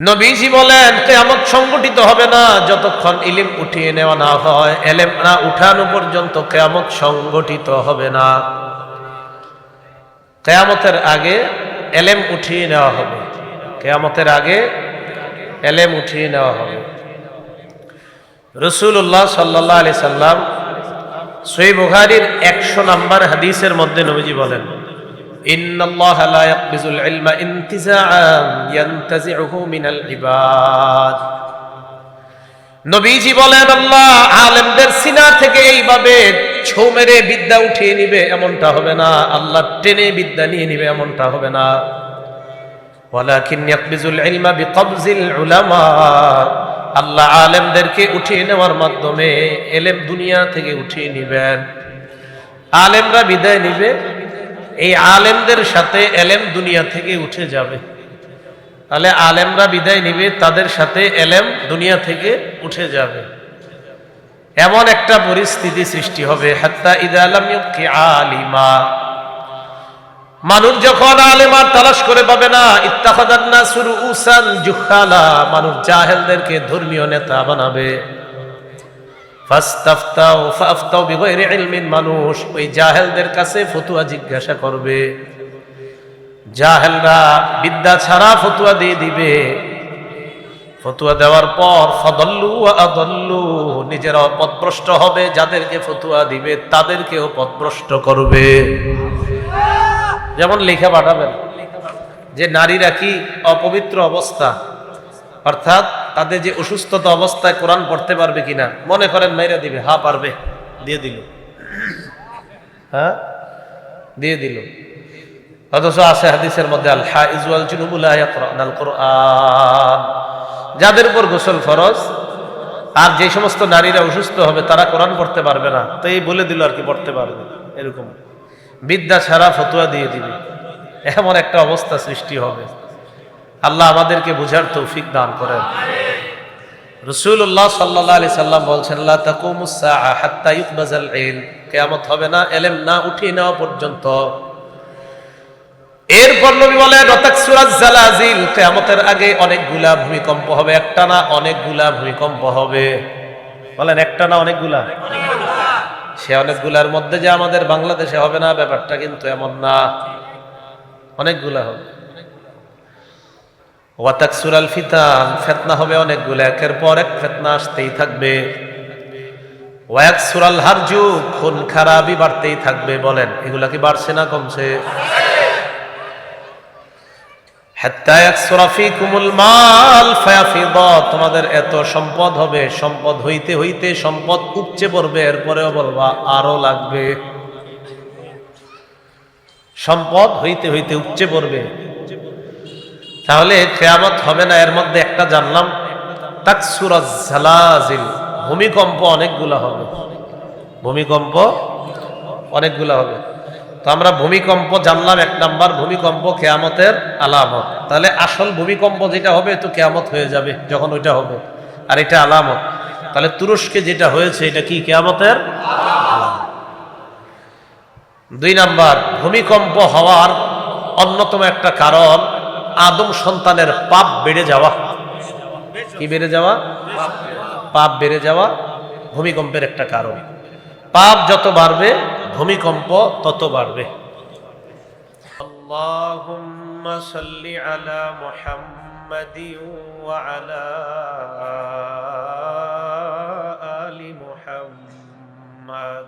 নবীজি বলেন, কেয়ামত সংগঠিত হবে না, যতক্ষণ ইলিম উঠিয়ে নেওয়া না হয়, এলেম না উঠানো পর্যন্ত কেয়ামত সংগঠিত হবে না। কেয়ামতের আগে এলেম উঠিয়ে নেওয়া হবে। কেয়ামতের আগে এলেম উঠিয়ে নেওয়া হবে। রসুল্লাহ সাল্লাহ আলি সাল্লাম সই বুখারির একশো নাম্বার হাদিসের মধ্যে নবীজি বলেন إن الله لا يقبض العلم انتزاعا ينتزعه من العباد নবীজি বলেন আল্লাহ আলেমদের সিনা থেকে এইভাবে ছৌ মেরে বিদ্যা উঠিয়ে নিবে এমনটা হবে না আল্লাহ টেনে বিদ্যা নিয়ে নিবে এমনটা হবে না ওয়ালাকিন ইয়াকবিজুল ইলমা বিকবজিল উলামা আল্লাহ আলেমদেরকে উঠিয়ে নেওয়ার মাধ্যমে এলেম দুনিয়া থেকে উঠিয়ে নিবেন আলেমরা বিদায় নিবে এই আলেমদের সাথে এলেম দুনিয়া থেকে উঠে যাবে। তাহলে আলেমরা বিদায় নিবে, তাদের সাথে এলেম দুনিয়া থেকে উঠে যাবে। এমন একটা পরিস্থিতি সৃষ্টি হবে, হাত্তা আলাম আলিমা। মানুষ যখন আলেমার তালাশ করে পাবে না জুখালা, মানুষ জাহেলদেরকে ধর্মীয় নেতা বানাবে। ফাস্তাফতাও ফাফতাও বিগয়রি ইলমিন মানুষ। ওই জাহেলদের কাছে ফতুয়া জিজ্ঞাসা করবে। জাহেলরা বিদ্যা ছাড়া ফতুয়া দিয়ে দিবে। ফতুয়া দেওয়ার পর ফদল্লু আদল্লু, নিজেরাও পথভ্রষ্ট হবে, যাদেরকে ফতুয়া দিবে তাদেরকেও পথভ্রষ্ট করবে। যেমন লেখা পাঠাবেন যে, নারীরা কি অপবিত্র অবস্থা? অর্থাৎ তাদের যে অসুস্থতা অবস্থায় কোরআন পড়তে পারবে কিনা, মনে করেন মাইরা দিবে, হা পারবে, দিয়ে দিল। হ্যাঁ দিয়ে দিল। অথচ আছে হাদিসের মধ্যে, আল হাইজুয়াল জুনুবুল আল কোরআন। যাদের উপর গোসল ফরজ, আর যে সমস্ত নারীরা অসুস্থ হবে, তারা কোরআন পড়তে পারবে না। তো এই বলে দিল আর কি, পড়তে পারবে এরকম। বিদ্যা ছাড়া ফতুয়া দিয়ে দিবে। এমন একটা অবস্থা সৃষ্টি হবে। আল্লাহ আমাদেরকে বুঝার তৌফিক দান করেন। রসুল্লাহ সাল্লাহ আলি সাল্লাম বলছেন কেয়ামত হবে না, এলেম না, উঠিয়ে নেওয়া পর্যন্ত। এরপর নবী জালাজিল, কেয়ামতের আগে অনেকগুলা ভূমিকম্প হবে, একটা না অনেকগুলা ভূমিকম্প হবে। বলেন, একটা না অনেকগুলা সে অনেকগুলার মধ্যে যে আমাদের বাংলাদেশে হবে না, ব্যাপারটা কিন্তু এমন না। অনেকগুলা হবে। ওয়াতাকসুরাল ফিতান, ফেতনা হবে অনেকগুলো, একের পর এক ফেতনা আসতেই থাকবে। ওয়াকসুরাল হারজু, খুন খারাপই বাড়তেই থাকবে, বলেন। এগুলা কি বাড়ছে না কমছে? তোমাদের এত সম্পদ হবে, সম্পদ হইতে হইতে সম্পদ উপচে পড়বে, এরপরেও বলবা আরও লাগবে। সম্পদ হইতে হইতে উপচে পড়বে। তাহলে কেয়ামত হবে না, এর মধ্যে একটা জানলাম ভূমিকম্প অনেকগুলো হবে। ভূমিকম্প অনেকগুলো হবে। তো আমরা ভূমিকম্প জানলাম এক নাম্বার, ভূমিকম্প কেয়ামতের আলামত। তাহলে আসল ভূমিকম্প যেটা হবে তো কেয়ামত হয়ে যাবে, যখন ওইটা হবে। আর এটা আলামত। তাহলে তুরস্কে যেটা হয়েছে, এটা কি কেয়ামতের? দুই নাম্বার, ভূমিকম্প হওয়ার অন্যতম একটা কারণ আদম সন্তানের পাপ বেড়ে যাওয়া কি বেড়ে যাওয়া পাপ বেড়ে যাওয়া ভূমিকম্পের একটা কারণ পাপ যত বাড়বে ভূমিকম্প তত বাড়বে اللهم صل على محمد وعلى آل محمد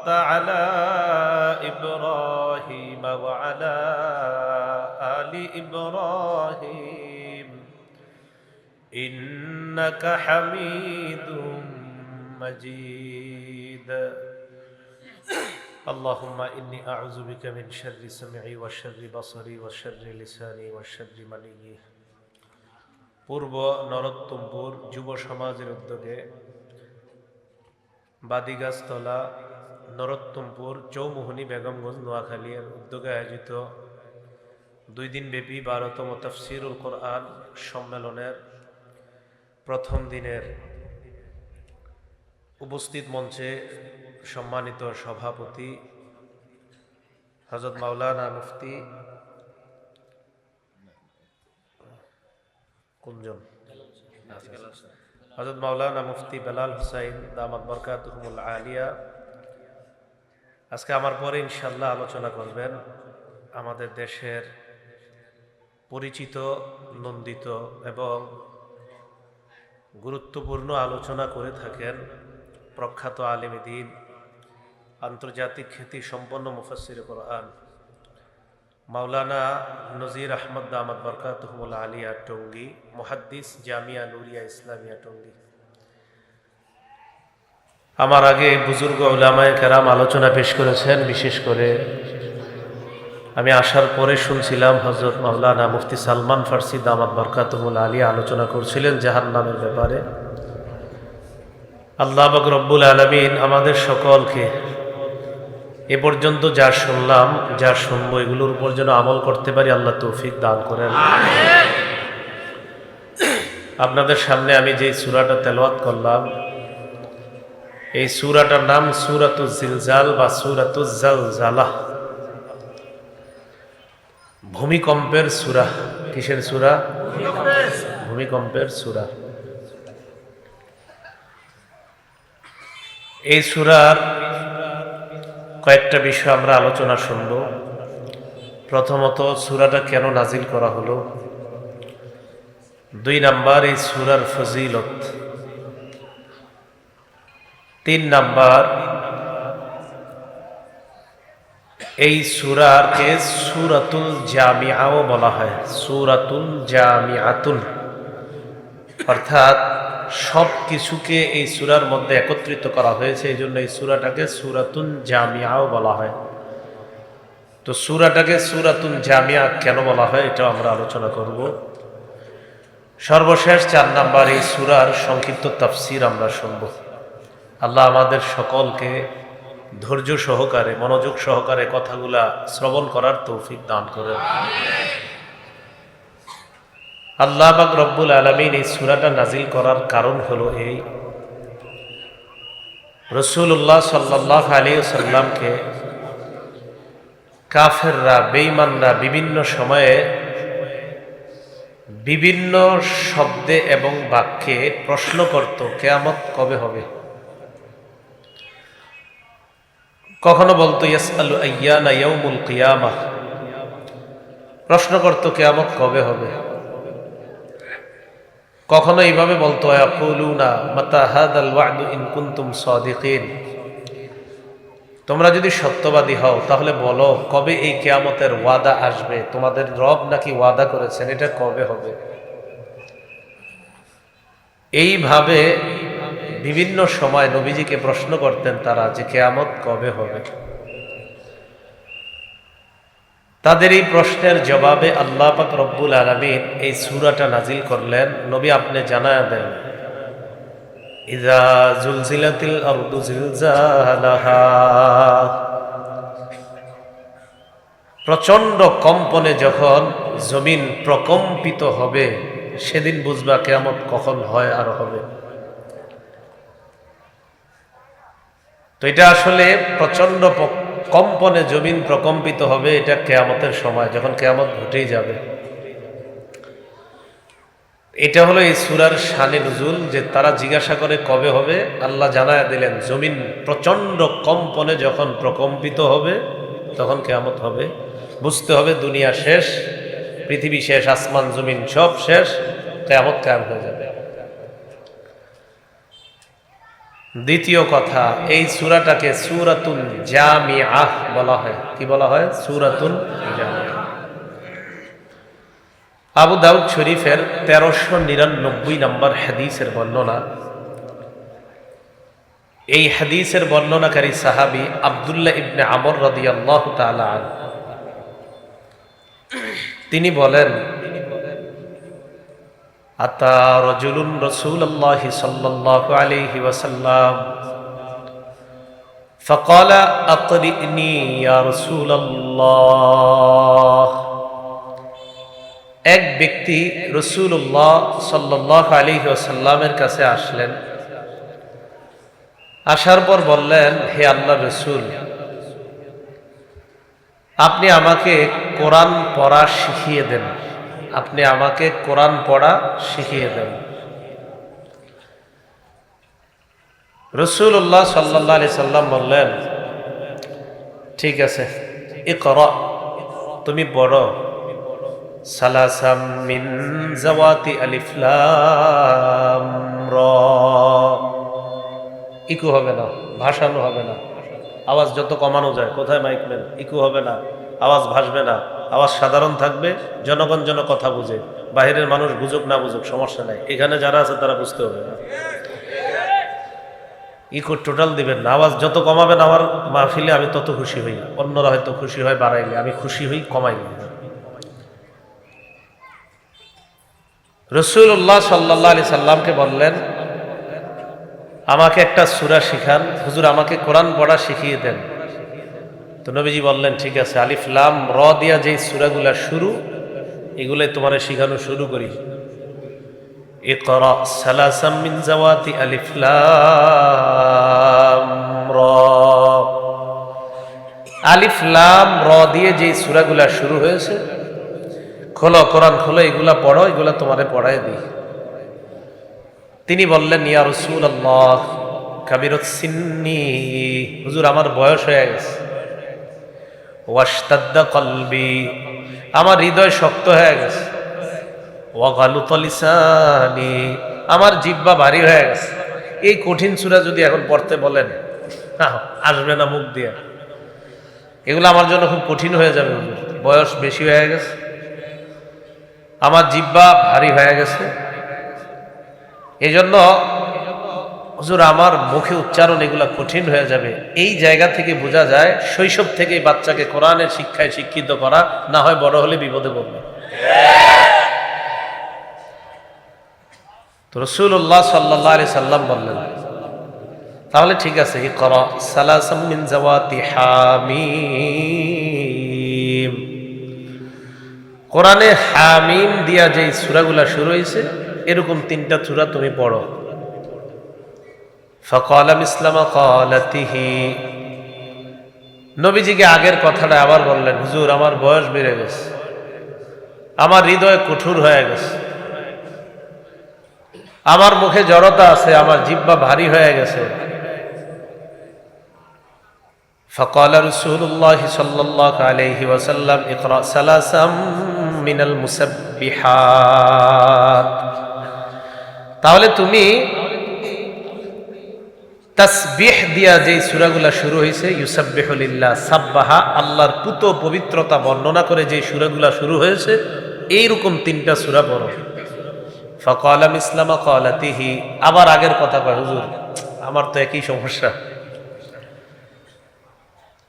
باركت على إبراهيم وعلى آل إبراهيم إنك حميد مجيد اللهم إني أعوذ بك من شر سمعي وشر بصري وشر لساني وشر مني পূর্ব নরোত্তমপুর যুব সমাজের উদ্যোগে বাদিগাছতলা নরোত্তমপুর, চৌমোহনী, বেগমগঞ্জ, নোয়াখালীর উদ্যোগে আয়োজিত দুই দিনব্যাপী বারোতম তফসিরুল কোরআন সম্মেলনের প্রথম দিনের উপস্থিত মঞ্চে সম্মানিত সভাপতি হজরত মাওলানা মুফতি কুঞ্জন হজরত মাওলানা মুফতি বেলাল হুসাইন, দামাত বরকাতুহমুল আলিয়া আজকে আমার পরে ইনশাল্লাহ আলোচনা করবেন আমাদের দেশের পরিচিত, নন্দিত এবং গুরুত্বপূর্ণ আলোচনা করে থাকেন প্রখ্যাত আলিম দিন, আন্তর্জাতিক খ্যাতি সম্পন্ন মুফাসির কোরআন মাওলানা নজির আহমদ দামাদ বরকাতহমুল আলিয়া টঙ্গী, মহাদ্দিস জামিয়া নুরিয়া ইসলামিয়া টঙ্গী। আমার আগে বুজুর্গ ওলামায় কেরাম আলোচনা পেশ করেছেন বিশেষ করে আমি আসার পরে শুনছিলাম হজরত মাওলানা মুফতি সালমান ফার্সি দামাদ বরকাতহমুল আলী আলোচনা করছিলেন জাহান নামের ব্যাপারে। আল্লাহ রব্বুল আলমিন আমাদের সকলকে এ পর্যন্ত যা শুনলাম যা শুনব এগুলোর উপর যেন আমল করতে পারি আল্লাহ তৌফিক দান করেন। আপনাদের সামনে আমি যে সুরাটা তেলাওয়াত করলাম এই সুরাটার নাম সুরাতু জিলজাল বা সুরাতু ভূমিকম্পের সুরা। কিসের সুরা? ভূমিকম্পের সুরা। এই সুরার কয়েকটা বিষয় আমরা আলোচনা শুনব। প্রথমত, সুরাটা কেন নাজিল করা হলো? দুই নাম্বার, এই সুরার ফজিলত। তিন নাম্বার। এই সুরাকে সুরাতুল জামিয়াও বলা হয়। সুরাতুল জামিয়াতুল অর্থাৎ সব কিছুকে এই সুরার মধ্যে একত্রিত করা হয়েছে এই জন্য এই সুরাটাকে সুরাতুন জামিয়াও বলা হয়। তো সুরাটাকে সুরাতুন জামিয়া কেন বলা হয়, এটাও আমরা আলোচনা করব। সর্বশেষ চার নাম্বার এই সুরার সংক্ষিপ্ত তাফসির আমরা শুনব। আল্লাহ আমাদের সকলকে ধৈর্য সহকারে, মনোযোগ সহকারে কথাগুলা শ্রবণ করার তৌফিক দান করেন। আল্লাহ বাক রব্বুল আলমিন এই সুরাটা নাজিল করার কারণ হলো এই। রসুল্লাহ সাল্লাহ আলী সাল্লামকে কাফেররা বেইমানরা বিভিন্ন সময়ে বিভিন্ন শব্দে এবং বাক্যে প্রশ্ন করত, কেয়ামত কবে হবে? কখনো বলতো ইয়াস আলু আয়ানা ইয়াউমুল কিয়ামা প্রশ্ন করতো, কেয়ামত কবে হবে? কখনো এইভাবে বলতো না মাতা ওয়াদু ইন তোমরা যদি সত্যবাদী হও, তাহলে বলো, কবে এই কেয়ামতের ওয়াদা আসবে? তোমাদের রব নাকি ওয়াদা করেছেন? এটা কবে হবে? এইভাবে বিভিন্ন সময় নবীজিকে প্রশ্ন করতেন তারা যে কেয়ামত কবে হবে। তাদের এই প্রশ্নের জবাবে আল্লাহ পাক রব্বুল আলমিন এই সুরাটা নাজিল করলেন। নবী আপনি জানায় দেন প্রচণ্ড কম্পনে যখন জমিন প্রকম্পিত হবে, সেদিন বুঝবা কেমন কখন হয় আর হবে। তো এটা আসলে প্রচণ্ড কম্পনে জমিন প্রকম্পিত হবে, এটা কেয়ামতের সময়, যখন কেয়ামত ঘটেই যাবে। এটা হলো এই সুরার শানে নজুল, যে তারা জিজ্ঞাসা করে কবে হবে, আল্লাহ জানায় দিলেন, জমিন প্রচণ্ড কম্পনে যখন প্রকম্পিত হবে, তখন কেয়ামত হবে। বুঝতে হবে দুনিয়া শেষ, পৃথিবী শেষ, আসমান, জমিন সব শেষ, কেয়ামত কায়াম হয়ে যাবে। দ্বিতীয় কথা, এই সুরাটাকে সুরাতুন জামি আহ বলা হয়। কি বলা হয়? সুরাতুন জামি আবু দাউদ শরীফের তেরোশো নিরানব্বই নম্বর হাদিসের বর্ণনা। এই হাদিসের বর্ণনাকারী সাহাবি আবদুল্লাহ ইবনে আমর রদি আল্লাহ তিনি বলেন আতা রজুলুন রসুল্লাহ সাল্লাহ আলহি ওয়াসাল্লাম فقال أقرئني يا رسول الله এক ব্যক্তি রসুল্লাহ সাল্লাহ আলী সাল্লামের কাছে আসলেন আসার পর বললেন হে আল্লাহ রসুল আপনি আমাকে কোরআন পড়া শিখিয়ে দেন আপনি আমাকে কোরআন পড়া শিখিয়ে দেন। রসুল্লাহ সাল্লাহ আলি সাল্লাম বললেন, ঠিক আছে এ কর তুমি পড়ো। সালাসাম মিন ইকু হবে না, ভাসানো হবে না। আওয়াজ যত কমানো যায়, কোথায় মাইক মাইকবেন ইকু হবে না। আওয়াজ ভাসবে না, আওয়াজ সাধারণ থাকবে, জনগণ যেন কথা বুঝে। বাহিরের মানুষ বুঝুক না বুঝুক, সমস্যা নাই। এখানে যারা আছে তারা বুঝতে হবে না। ইকো টোটাল দিবেন না। আওয়াজ যত কমাবেন আমার মাহফিলে আমি তত খুশি হই। অন্যরা হয়তো খুশি হয় বাড়াইলে। আমি খুশি হই কমাইলে রসুল্লাহ সাল্লাহ আলি সাল্লামকে বললেন, আমাকে একটা সুরা শিখান। হুজুর আমাকে কোরআন পড়া শিখিয়ে দেন। তো নবীজি বললেন ঠিক আছে আলিফলাম র দিয়া যেই সুরাগুলা শুরু এগুলোই তোমার শিখানো শুরু করি اقرأ ثلاثا من زوات ألف لام را আলিফ লাম র দিয়ে যে সূরাগুলা শুরু হয়েছে খোলো কোরআন খোলো এগুলা পড়ো এগুলা তোমারে পড়ায় দিই তিনি বললেন ইয়া রসুল আল্লাহ কাবিরত সিন্নি হুজুর আমার বয়স হয়ে গেছে আমার হৃদয় শক্ত হয়ে গেছে। আমার জিব্বা ভারী হয়ে গেছে। এই কঠিন সুরা যদি এখন পড়তে বলেন আসবে না মুখ দিয়ে। এগুলো আমার জন্য খুব কঠিন হয়ে যাবে বয়স বেশি হয়ে গেছে। আমার জিব্বা ভারী হয়ে গেছে। এই জন্য হুজুর, আমার মুখে উচ্চারণ এগুলা কঠিন হয়ে যাবে। এই জায়গা থেকে বোঝা যায়, শৈশব থেকে বাচ্চাকে কোরআনের শিক্ষায় শিক্ষিত করা, না হয় বড় হলে বিপদে পড়বে। তো রসুল্লাহ সাল্লাহ আলি সাল্লাম বললেন, তাহলে ঠিক আছে কর সালাসমিন জাওয়াতি হামিম। কোরআনে হামিম দিয়া যে সুরাগুলা শুরু হয়েছে, এরকম তিনটা সুরা তুমি পড়ো। ফকালাম ইসলাম কালাতিহি নবীজিকে আগের কথাটা আবার বললেন হুজুর আমার বয়স বেড়ে গেছে আমার হৃদয় কঠোর হয়ে গেছে আমার মুখে জড়তা আছে আমার জিব্বা ভারী হয়ে গেছে فقال رسول الله صلى الله عليه وسلم اقرأ ثلاثا من المسبحات তাহলে তুমি তাসবিহ দিয়া যে সূরাগুলা শুরু হয়েছে ইউসাব্বিহুলিল্লাহ সাব্বাহা, আল্লাহর পুত পবিত্রতা বর্ণনা করে যে সূরাগুলা শুরু হয়েছে, এইরকম তিনটা সূরা পড়ো। ফকালাম ইসলামা কলাতিহি আবার আগের কথা কয়, হুজুর, আমার তো একই সমস্যা।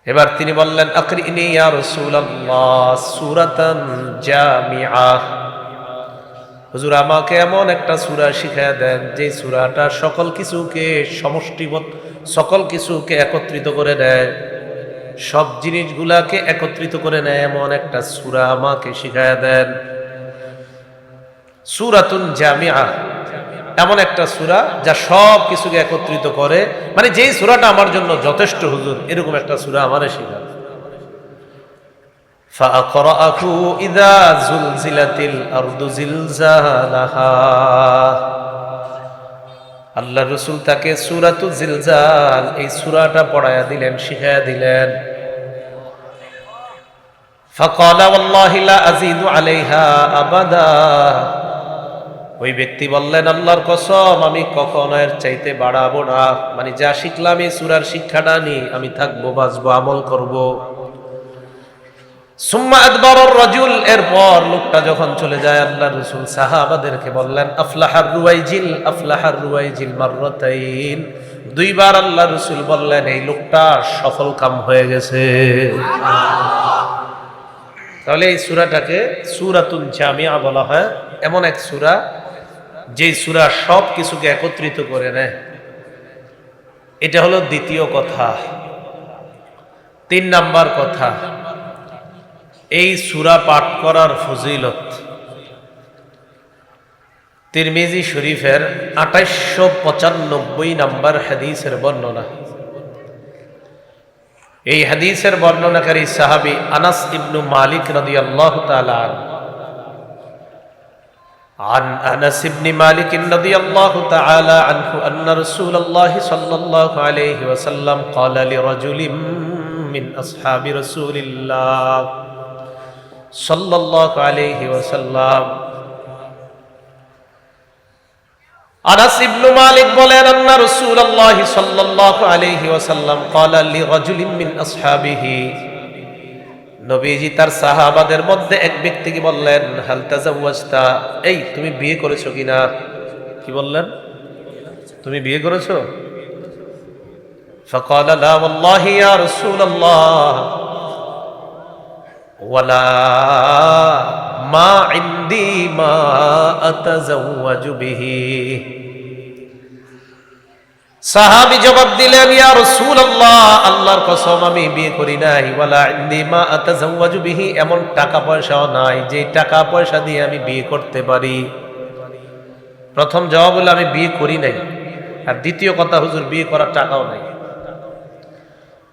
এবার তিনি বললেন, আকরিনি ইয়া রাসূলুল্লাহ, সূরাতান জামিআ হুজুর, আমাকে এমন একটা সূরা শিখায় দেন যে সূরাটা সকল কিছুকে সমষ্টিবদ্ধ, সকল কিছুকে একত্রিত করে দেয় সব জিনিসগুলাকে একত্রিত করে নেয়, এমন একটা সূরা আমাকে শিখায় দেন। সুরাতুন জামিয়া এমন একটা সুরা যা সব কিছুকে একত্রিত করে মানে যেই সুরাটা আমার জন্য যথেষ্ট হুজুর, এরকম একটা সুরা আমারে শিখা فأقرأه إذا زلزلت الأرض زلزالها আল্লাহ রসুল তাকে সুরাতু জিলজাল এই সুরাটা পড়ায়া দিলেন শিখাইয়া দিলেন فقال والله لا أزيد عليها أبدا ওই ব্যক্তি বললেন আল্লাহর কসম আমি কখনো এর চাইতে বাড়াবো না মানে যা শিখলাম এই সুরার শিক্ষাটা নি আমি থাকবো বাঁচবো আমল করব সুম্মা লোকটা যখন চলে যায়, আল্লাহ রসুল সাহাবাদেরকে বললেন, আফলাহার রুয়াইজিল, আফলাহার দুইবার আল্লাহ রসুল বললেন, এই লোকটা সফল কাম হয়ে গেছে। তাহলে এই সুরাটাকে সুরাতুন জামিয়া বলা হয়। এমন এক সুরা, যেই সুরা সব কিছুকে একত্রিত করে নেয়। এটা হলো দ্বিতীয় কথা। তিন নাম্বার কথা এই সুরা পাঠ করার ফজিলত তিরমিজি শরীফের আঠাইশশো পঁচানব্বই নাম্বার হাদিসের বর্ণনা এই হাদিসের বর্ণনাকারী সাহাবি আনাস ইবনু মালিক রদি আল্লাহ عن انس بن مالك رضي الله تعالى عنه ان رسول الله صلى الله عليه وسلم قال لرجل من اصحاب رسول الله صلى الله عليه وسلم আনাস ইবনু মালিক বলেন আন্না রাসূলুল্লাহ সাল্লাল্লাহু আলাইহি ওয়াসাল্লাম ক্বালা লিরাজুলিন মিন আসহাবিহি নবীজি তার সাহাবাদের মধ্যে এক ব্যক্তিকে বললেন হাল তাজাওয়াজতা এই তুমি বিয়ে করেছো কিনা কি বললেন তুমি বিয়ে করেছো فقال لا والله يا رسول الله ওয়ালা মা ইন্দি মা আতাজাওয়াজু বিহি। সাহাবী জবাব দিলেন, ইয়া রাসূলুল্লাহ, আল্লাহর কসম, আমি বিয়ে করি নাই। ওয়ালা ইন্দি মা আতাজাওয়াজু এমন টাকা পয়সাও নাই যে টাকা পয়সা দিয়ে আমি বিয়ে করতে পারি। প্রথম জবাব হলো, আমি বিয়ে করি নাই। আর দ্বিতীয় কথা, হুজুর, বিয়ে করার টাকাও নাই।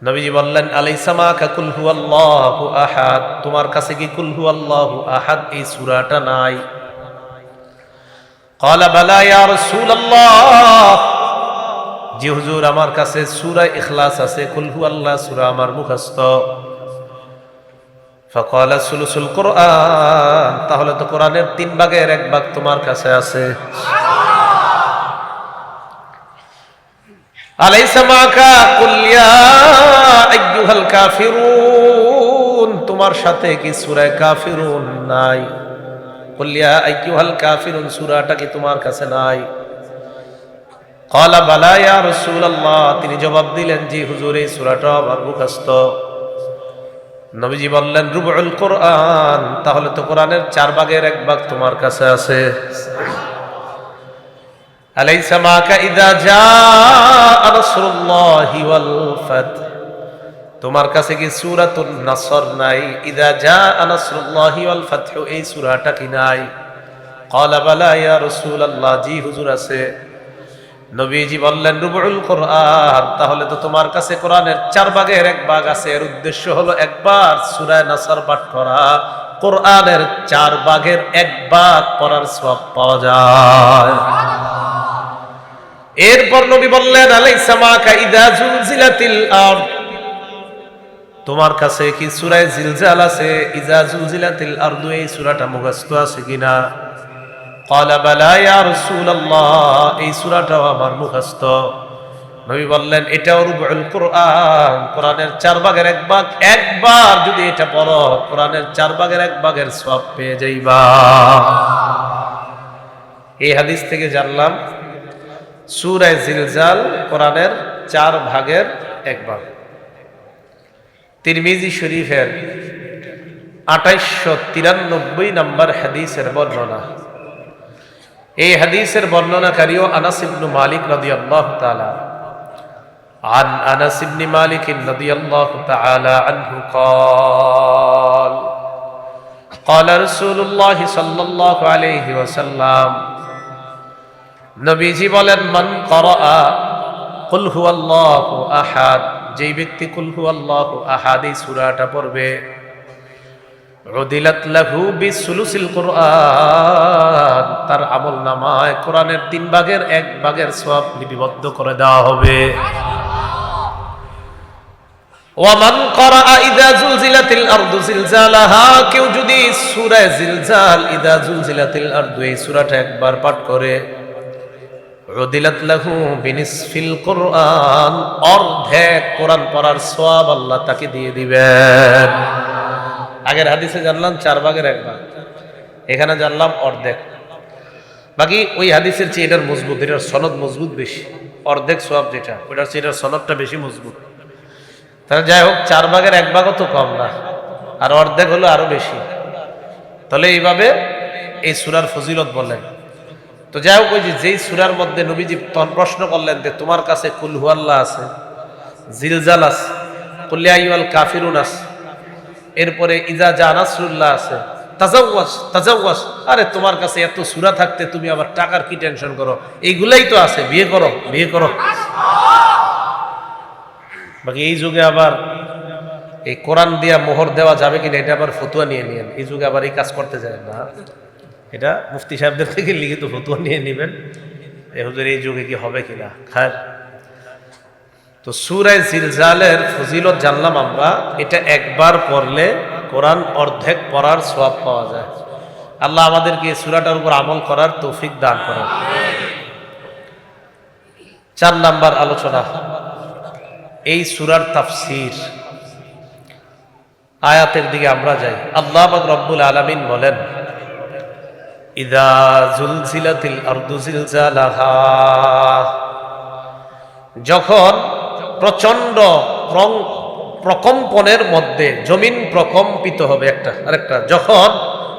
নবীজি বললেন আলাইসা মা কাকুল হু আল্লাহু আহাদ তোমার কাছে কি কুল হু আল্লাহু আহাদ এই সূরাটা নাই قال بلى يا رسول الله জি হুজুর আমার কাছে সূরা ইখলাস আছে কুল হু আল্লাহ সূরা আমার মুখস্থ فقال সুলুসুল কোরআন তাহলে তো কোরআনের তিন ভাগের এক ভাগ তোমার কাছে আছে আলাইসা তোমার সাথে কি সূরা কাফিরুন নাই? কুল ইয়া আইয়ুহাল কাফিরুন, সূরাটা কি তোমার কাছে নাই? কলা বালা, ইয়া রাসূলুল্লাহ। তিনি জবাব দিলেন, জি হুজুর, এই সূরাটা আমার মুখস্থ। নবীজি বললেন রুবুল কোরআন। তাহলে তো কোরআনের চার ভাগের এক ভাগ তোমার কাছে আছে। তোমার কাছে কি নাসর নাই? ইদা জাআ নাসরুল্লাহি ওয়াল ফাত এই সূরাটা কি নাই? জি আছে। বললেন তাহলে তো তোমার কাছে কোরআনের চার ভাগের এক ভাগ আছে। এর উদ্দেশ্য হলো একবার সূরা নাসর পাঠ করা, কোরআনের চার ভাগের এক ভাগ পড়ার সব পাওয়া যায়। এরপর নবী বললেন তোমার কাছে কি সুরায় জিলজাল আছে? ইজা জুলজিলাতিল আরদু, এই সুরাটা মুখস্থ আছে কিনা? ক্বালা, বালা, ইয়া রাসূলুল্লাহ, এই সুরাটাও আমার মুখস্থ। নবী বললেন, এটাও রুবুল কোরআন, কোরআনের চার ভাগের এক ভাগ। একবার যদি এটা পড়ো, কোরআনের চার ভাগের এক ভাগের সব পেয়ে যাইবা। এই হাদিস থেকে জানলাম সূরা জিলজাল কোরআনের চার ভাগের এক ভাগ তিরমিজি শরীফের আঠাইশশো তিরানব্বই নম্বর হাদিসের বর্ণনা এই হাদিসের বর্ণনাকারীও আনাস ইবনু মালিক রাদিয়াল্লাহু তাআলা عن انس بن مالك رضي الله تعالى عنه قال قال رسول الله صلى الله عليه وسلم নবীজি বলেন, মান করা কুল হুয়াল্লাহু আহাদ। যেই ব্যক্তি কুল হুয়াল্লাহু আহাদ, এই সূরাটা পড়বে, উদিলাত লাহু বিসুলুসিল কোরআন। তার আমল নামায় কোরআনের তিন ভাগের এক ভাগের সব লিপিবদ্ধ করে দেওয়া হবে। ওয়ামান করা ইদা জুলজিলাতিল আরদু জিলজালাহা। কেউ যদি সূরা জিলজাল ইদা জুলজিলাতিল আরদু, এই সূরাটা একবার পাঠ করে উদিলাত লাহু কোরআন। অর্ধেক কোরআন সওয়াব আল্লাহ তাকে দিয়ে আগের হাদিসে জানলাম চার ভাগের এক ভাগ। এখানে জানলাম অর্ধেক। বাকি ওই হাদিসের মজবুত, এটার সনদ মজবুত বেশি। অর্ধেক সব যেটা, ওটার চেয়ে সনদটা বেশি মজবুত। তাহলে যাই হোক, চার ভাগের এক ভাগও তো কম না, আর অর্ধেক হলো আরও বেশি। তাহলে এইভাবে এই সুরার ফজিলত বললেন তো যাই হোক, ওই যেই সুরার মধ্যে নবীজি প্রশ্ন করলেন যে, তোমার কাছে কুলহুয়াল্লাহ আছে, জিলজাল আছে কুল্লিয়াইওয়াল কাফিরুন আছে, এরপরে ইজা জানাসরুল্লাহ আছে তাজাওয়াস তাজাওয়াস আরে তোমার কাছে এত সুরা থাকতে তুমি আবার টাকার কি টেনশন করো? এইগুলাই তো আছে, বিয়ে করো বিয়ে করো। বাকি এই যুগে আবার এই কোরআন দিয়া মোহর দেওয়া যাবে কিনা, এটা আবার ফতুয়া নিয়ে নিয়েন। এই যুগে আবার এই কাজ করতে যায় না। এটা মুফতি সাহেবদের থেকে লিখিত ফতুয়া নিয়ে নেবেন। এহুদের এই যুগে কি হবে কিনা? খায় তো সুরায় জিলজালের ফজিলত জানলাম আমরা, এটা একবার পড়লে কোরআন অর্ধেক পড়ার সব পাওয়া যায়। আল্লাহ আমাদেরকে সুরাটার উপর আমল করার তৌফিক দান করেন। চার নাম্বার আলোচনা, এই সুরার তাফসির। আয়াতের দিকে আমরা যাই। আল্লাহ রব্বুল আলামিন বলেন যখন প্রচণ্ড প্রং- প্রকম্পনের মধ্যে জমিন প্রকম্পিত হবে একটা, আরেকটা, যখন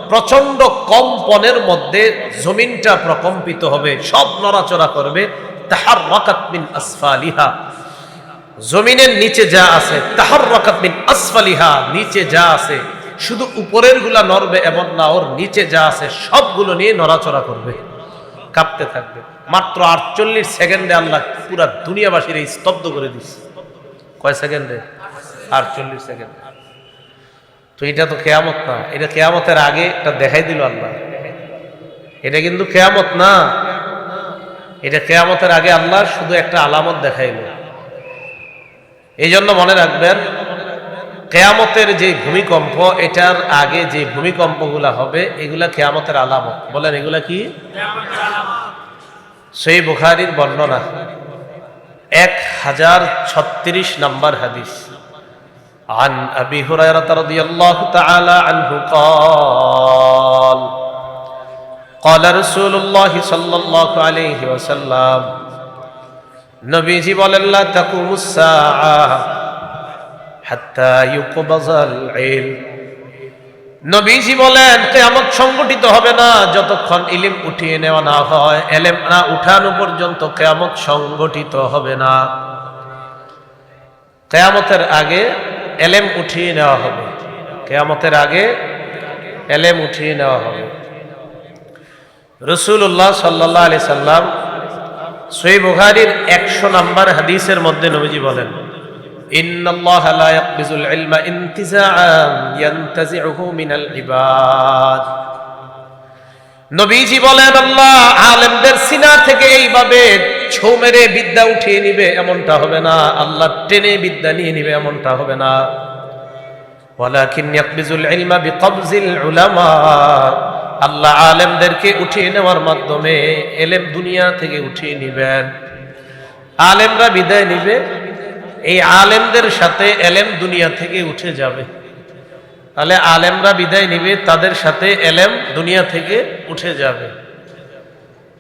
প্রচণ্ড কম্পনের মধ্যে জমিনটা প্রকম্পিত হবে, সব নড়াচড়া করবে তাহার রকাতমিন আসফালিহা। জমিনের নিচে যা আছে তাহার রকাতমিন আসফালিহা, নিচে যা আছে শুধু উপরেরগুলা নড়বে এমন না, ওর নিচে যা আছে সবগুলো নিয়ে নড়াচড়া করবে। কাঁপতে থাকবে। মাত্র আটচল্লিশ সেকেন্ডে আল্লাহ পুরা দুনিয়াবাসীর এই স্তব্ধ করে দিচ্ছে কয় সেকেন্ডে? আটচল্লিশ সেকেন্ডে। তো এটা তো কেয়ামত না। এটা কেয়ামতের আগে এটা দেখাই দিল আল্লাহ। এটা কিন্তু কেয়ামত না। এটা কেয়ামতের আগে আল্লাহ শুধু একটা আলামত দেখাইল। এই জন্য মনে রাখবেন কেয়ামতের যে ভূমিকম্প এটার আগে যে ভূমিকম্পগুলা হবে এগুলা কেয়ামতের আলামত বলেন এগুলা কি সেই বুখারির বর্ণনা এক হাজার ছত্রিশ নম্বর হাদিস عن أبي هريرة رضي الله تعالى عنه قال قال رسول الله صلى الله عليه وسلم নবীজি বলেন লা তাকুমুস সাআহ হাত্তা ইউকবাজাল ইলম নবীজি বলেন, কেয়ামত সংগঠিত হবে না, যতক্ষণ ইলিম উঠিয়ে নেওয়া না হয়, এলেম না উঠানো পর্যন্ত কেয়ামত সংগঠিত হবে না। কেয়ামতের আগে এলেম উঠিয়ে নেওয়া হবে। কেয়ামতের আগে এলেম উঠিয়ে নেওয়া হবে। রসুল্লাহ সাল্লাহ আলি সাল্লাম সই বুখারির একশো নাম্বার হাদিসের মধ্যে নবীজি বলেন إن الله لا يقبض العلم انتزاعا ينتزعه من العباد নবীজি বলেন আল্লাহ আলেমদের সিনা থেকে এইভাবে ছৌ মেরে বিদ্যা উঠিয়ে নিবে এমনটা হবে না আল্লাহ টেনে বিদ্যা নিয়ে নিবে এমনটা হবে না ওয়ালাকিন ইয়াকবিজুল ইলমা বিকবজিল উলামা আল্লাহ আলেমদেরকে উঠিয়ে নেওয়ার মাধ্যমে এলেম দুনিয়া থেকে উঠিয়ে নিবেন আলেমরা বিদায় নিবে এই আলেমদের সাথে এলেম দুনিয়া থেকে উঠে যাবে। তাহলে আলেমরা বিদায় নিবে, তাদের সাথে এলেম দুনিয়া থেকে উঠে যাবে।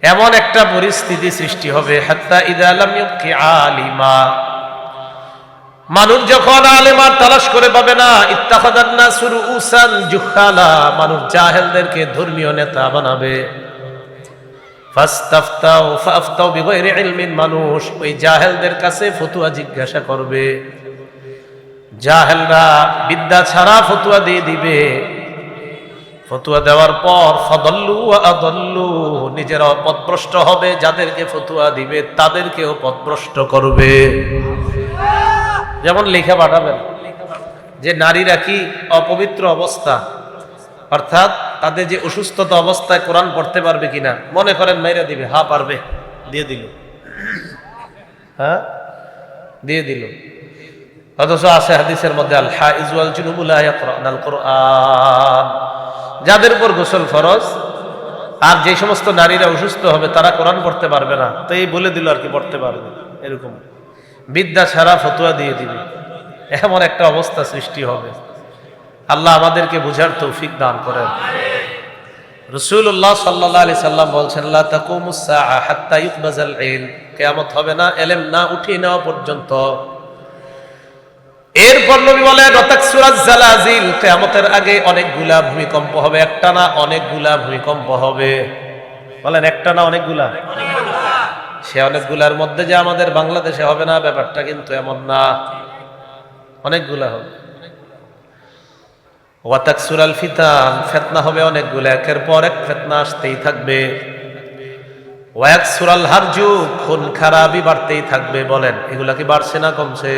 এমন একটা পরিস্থিতি সৃষ্টি হবে। হাত্তা ইদা আলাম আলিমা। মানুষ যখন আলেমার তালাশ করে পাবে না ইত্তাখাদান্না সুরু উসান জুখালা। মানুষ জাহেলদেরকে ধর্মীয় নেতা বানাবে। ফাস্তাফতাও ফাফতাও বিগয়রি ইলমিন মানুষ। ওই জাহেলদের কাছে ফতুয়া জিজ্ঞাসা করবে। জাহেলরা বিদ্যা ছাড়া ফতুয়া দিয়ে দিবে। ফতুয়া দেওয়ার পর ফদল্লু আদল্লু নিজেরাও পথভ্রষ্ট হবে, যাদেরকে ফতুয়া দিবে তাদেরকেও পথভ্রষ্ট করবে। যেমন লেখা পাঠাবেন যে, নারীরা কি অপবিত্র অবস্থা? অর্থাৎ তাদের যে অসুস্থতা অবস্থায় কোরআন পড়তে পারবে কিনা, মনে করেন মেয়েরা দিবে, হা পারবে, দিয়ে দিল। হ্যাঁ? দিয়ে দিল। অথচ আছে হাদিসের মধ্যে যাদের উপর গোসল ফরজ, আর যে সমস্ত নারীরা অসুস্থ হবে, তারা কোরআন পড়তে পারবে না। তো এই বলে দিল আর কি, পড়তে পারবে এরকম। বিদ্যা ছাড়া ফতুয়া দিয়ে দিবে। এমন একটা অবস্থা সৃষ্টি হবে। আল্লাহ আমাদেরকে বুঝার তৌফিক দান করেন। রসুল্লাহ সাল্লাহ আলি সাল্লাম বলছেন কেয়ামত হবে না, এলেম না, উঠিয়ে নেওয়া পর্যন্ত। এরপর নবী বলেন জালাজিল। কেয়ামতের আগে অনেকগুলা ভূমিকম্প হবে, একটা না অনেকগুলা ভূমিকম্প হবে। বলেন, একটা না অনেকগুলা? সে অনেকগুলার মধ্যে যে আমাদের বাংলাদেশে হবে না, ব্যাপারটা কিন্তু এমন না। অনেকগুলা হবে। ওয়াতাকসুরাল ফিতান, ফেতনা হবে অনেকগুলো, একের পর এক ফেতনা আসতেই থাকবে। ওয়াকসুরাল হারজু, খুন খারাপই বাড়তেই থাকবে, বলেন। এগুলা কি বাড়ছে না কমছে?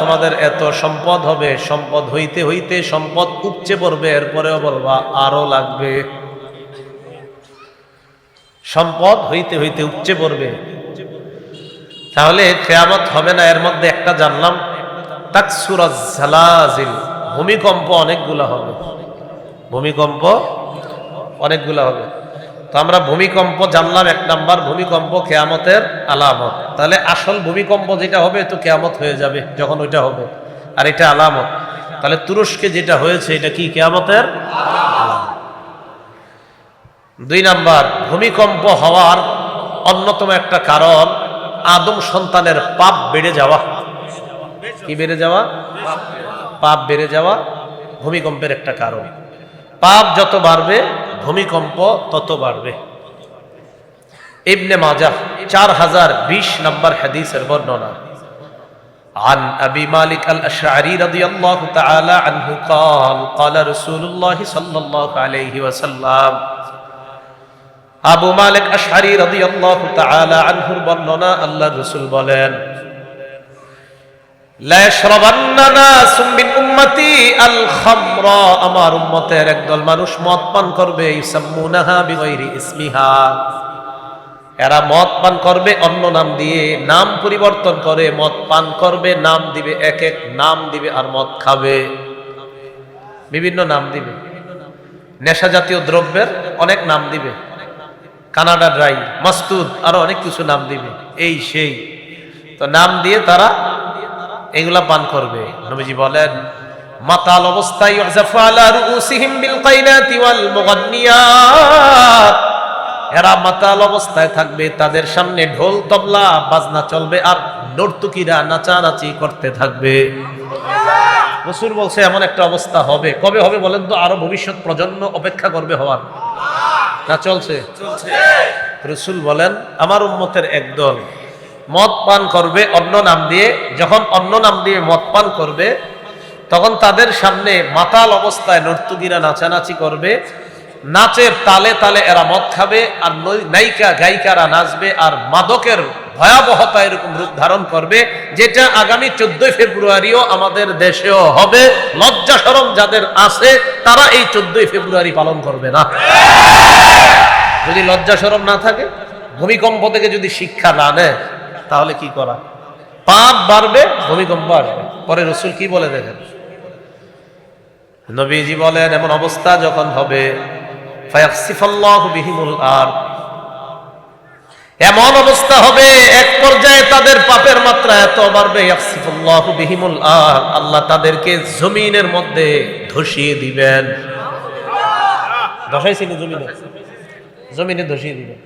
তোমাদের এত সম্পদ হবে, সম্পদ হইতে হইতে সম্পদ উপচে পড়বে, এরপরেও বলবা, আরও লাগবে। সম্পদ হইতে হইতে উপচে পড়বে। তাহলে কেয়ামত হবে না, এর মধ্যে একটা জানলাম ভূমিকম্প অনেকগুলো হবে। ভূমিকম্প অনেকগুলো হবে। তো আমরা ভূমিকম্প জানলাম এক নাম্বার, ভূমিকম্প কেয়ামতের আলামত। তাহলে আসল ভূমিকম্প যেটা হবে তো কেয়ামত হয়ে যাবে, যখন ওইটা হবে। আর এটা আলামত। তাহলে তুরস্কে যেটা হয়েছে, এটা কি কেয়ামতের দুই নাম্বার, ভূমিকম্প হওয়ার অন্যতম একটা কারণ আদম সন্তানের পাপ বেড়ে যাওয়া কি বেড়ে যাওয়া পাপ বেড়ে যাওয়া ভূমিকম্পের একটা কারণ পাপ যত বাড়বে ভূমিকম্প তত বাড়বে ইবনে মাজাহ চার হাজার বিশ নম্বর হাদিসের বর্ণনা عن أبي مالك الأشعري رضي الله تعالى عنه قال قال رسول الله صلى الله عليه وسلم আবু মালিক আশহারি রাদিয়াল্লাহু তাআলা আনহুর বর্ণনা আল্লাহর রাসূল বলেন, লা ইয়াশরাবান্না নাসুম মিন উম্মতি আল খামরা আমার উম্মতের একদল মানুষ মদ পান করবে, ইউসাম্মুনাহা বিগাইরি ইসমিহা এরা মদ পান করবে, অন্য নাম দিয়ে নাম পরিবর্তন করে মদ পান করবে, নাম দিবে, এক এক নাম দিবে আর মদ খাবে। বিভিন্ন নাম দিবে। নেশা জাতীয় দ্রব্যের অনেক নাম দিবে। কানাডা ড্রাই মাস্তুদ আরও অনেক কিছু নাম দিবে। এই সেই। তো নাম দিয়ে তারা এগুলা পান করবে। নবীজি বলেন, মাতাল অবস্থায় এরা মাতাল অবস্থায় থাকবে, তাদের সামনে ঢোল, তবলা, বাজনা চলবে আর নর্তুকিরা নাচানাচি করতে থাকবে। রসুল বলছে, এমন একটা অবস্থা হবে। কবে হবে বলেন তো? আরও ভবিষ্যৎ প্রজন্ম অপেক্ষা করবে হওয়ার। না চলছে? রসুল বলেন, আমার উন্মতের একদল মদ পান করবে অন্য নাম দিয়ে, যখন অন্য নাম দিয়ে মদ পান করবে, তখন তাদের সামনে মাতাল অবস্থায় নর্তুকিরা নাচানাচি করবে। নাচের তালে তালে এরা মদ খাবে, আর নায়িকা, গায়িকারা নাচবে, আর মাদকের ভয়াবহতা এরকম রূপ ধারণ করবে, যেটা আগামী চোদ্দই ফেব্রুয়ারিও আমাদের দেশেও হবে। লজ্জা সরম যাদের আছে, তারা এই চোদ্দই ফেব্রুয়ারি পালন করবে না। যদি লজ্জা সরম না থাকে, ভূমিকম্প থেকে যদি শিক্ষা না নেয়, তাহলে কি করা? পাপ বাড়বে, ভূমিকম্প আসবে। পরে রসুল কি বলে দেখেন? নবীজি বলেন, এমন অবস্থা যখন হবে আর এমন অবস্থা হবে, এক পর্যায়ে তাদের পাপের মাত্রা এত বাড়বে বিহিমুল আর, আল্লাহ তাদেরকে জমিনের মধ্যে ধসিয়ে দিবেন। ধসাইছিল জমিনে? জমিনে ধসিয়ে দিবেন।